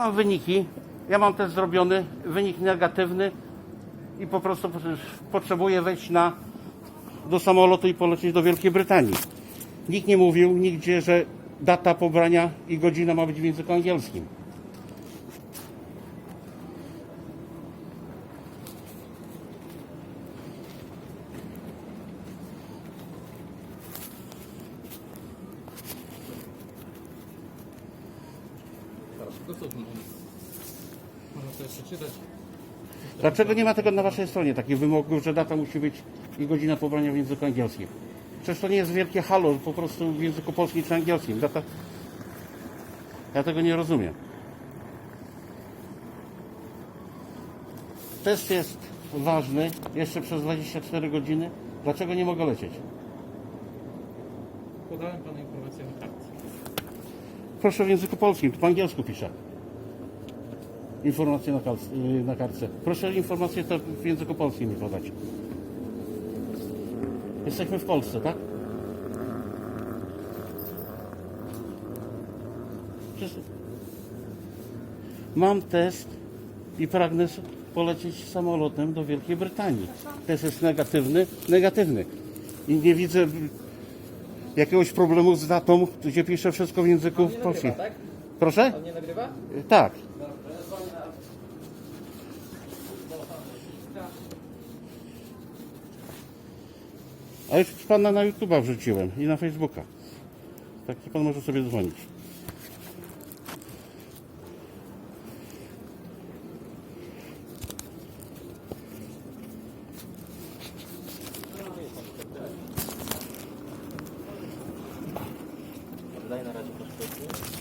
Mam wyniki, ja mam test zrobiony, wynik negatywny i po prostu potrzebuję wejść na, do samolotu i polecieć do Wielkiej Brytanii. Nikt nie mówił nigdzie, że data pobrania i godzina ma być w języku angielskim. To. Dlaczego nie ma tego na Waszej stronie, takich wymogów, że data musi być i godzina pobrania w języku angielskim? Przecież to nie jest wielkie halo, po prostu w języku polskim czy angielskim. Data... Ja tego nie rozumiem. Test jest ważny jeszcze przez 24 godziny. Dlaczego nie mogę lecieć? Podałem Panu informację na tak. Proszę w języku polskim, tu po angielsku piszę. Informacje na, kal- y, na kartce. Proszę informację to w języku polskim mi podać. Jesteśmy w Polsce, tak? Przecież- Mam test i pragnę polecieć samolotem do Wielkiej Brytanii. Test jest negatywny, negatywny. I nie widzę jakiegoś problemu z datą, gdzie piszę wszystko w języku polskim. tak? Proszę? Pan nie nagrywa? Tak. A już pana na YouTube'a wrzuciłem i na Facebooka. Tak pan może sobie dzwonić. 온라인 알아주고 그러고